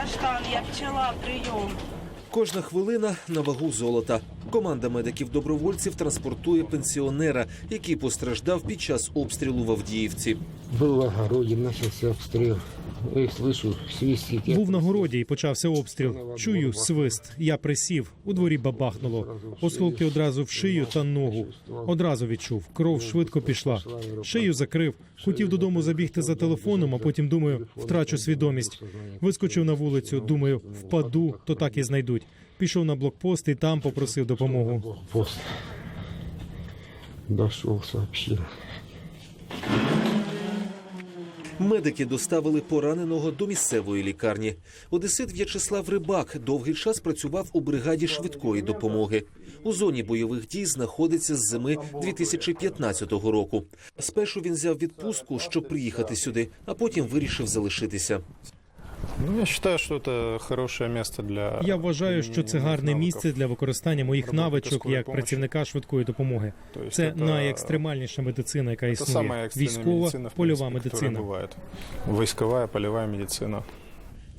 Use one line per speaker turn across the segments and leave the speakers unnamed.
каштан, я пчела, прийом.
Кожна хвилина на вагу золота. Команда медиків-добровольців транспортує пенсіонера, який постраждав під час обстрілу в Авдіївці.
Була в огороде, обстріл. обстрел.
Був на городі і почався обстріл. Чую свист. Я присів. У дворі бабахнуло. Осколки одразу в шию та ногу. Одразу відчув. Кров швидко пішла. Шию закрив. Хотів додому забігти за телефоном, а потім думаю, втрачу свідомість. Вискочив на вулицю. Думаю, впаду, то так і знайдуть. Пішов на блокпост і там попросив допомогу.
Пост. Дошел,
Медики доставили пораненого до місцевої лікарні. Одесит В'ячеслав Рибак довгий час працював у бригаді швидкої допомоги. У зоні бойових дій знаходиться з зими 2015 року. Спершу він взяв відпустку, щоб приїхати сюди, а потім вирішив залишитися.
Ну, я считаю, что это хорошее место для...
Я вважаю, що це гарне місце для використання моїх
роботи
навичок
скорої
як
помощі.
працівника швидкої допомоги.
То есть
Це
это-
найекстремальніша медицина, яка
Это
існує.
самая экстренная
Військова
медицина, в
польова
принципе, которая
медицина.
бывает. Войсковая, полевая медицина.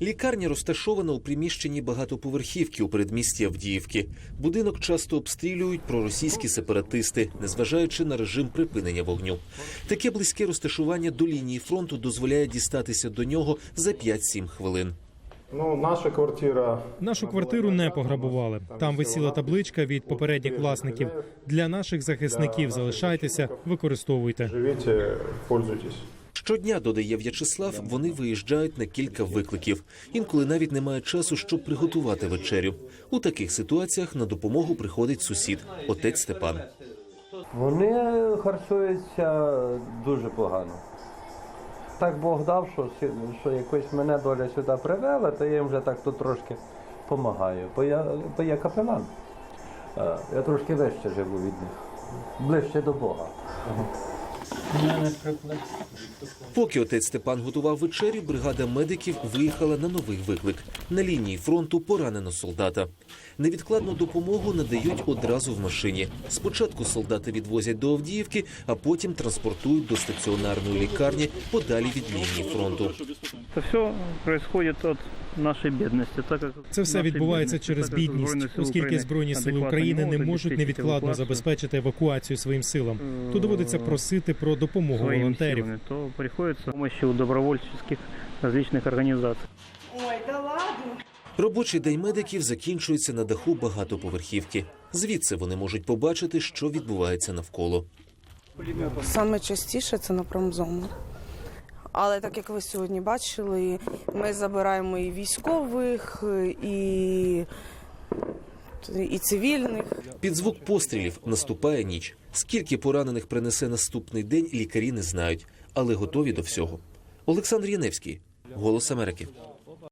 Лікарня розташована у приміщенні багатоповерхівки у передмісті Авдіївки. Будинок часто обстрілюють проросійські сепаратисти, незважаючи на режим припинення вогню. Таке близьке розташування до лінії фронту дозволяє дістатися до нього за 5-7 хвилин.
Ну, наша квартира...
Нашу квартиру не пограбували. Там висіла табличка від попередніх власників. Для наших захисників залишайтеся, використовуйте.
Живите, пользуйтесь.
Щодня, додає В'ячеслав, вони виїжджають на кілька викликів. Інколи навіть немає часу, щоб приготувати вечерю. У таких ситуаціях на допомогу приходить сусід, отець Степан.
Вони харчуються дуже погано. Так Бог дав, що, що якось мене доля сюди привела, то я їм вже так тут трошки допомагаю. Бо я, бо я капелан. Е, Я трошки вище живу від них, ближче до Бога.
Поки отець Степан готував вечерю, бригада медиків виїхала на новий виклик. На лінії фронту поранено солдата. Невідкладну допомогу надають одразу в машині. Спочатку солдати відвозять до Авдіївки, а потім транспортують до стаціонарної лікарні подалі від лінії фронту.
Это все происходит от нашей бедности. Так как
Це все відбувається через бідність, оскільки збройні сили України не
можуть
невідкладно забезпечити евакуацію своїм силам. То доводиться просити про допомогу волонтерів.
то приходится помощи у добровольческих различных организаций.
Ой, да ладно.
Робочий день медиків закінчується на даху багатоповерхівки. Звідси вони можуть побачити, що відбувається навколо.
Саме частіше це на промзону. Але так як ви сьогодні бачили, ми забираємо і військових, і, і цивільних.
Під звук пострілів наступає ніч. Скільки поранених принесе наступний день, лікарі не знають, але готові до всього. Олександр Яневський, Голос Америки.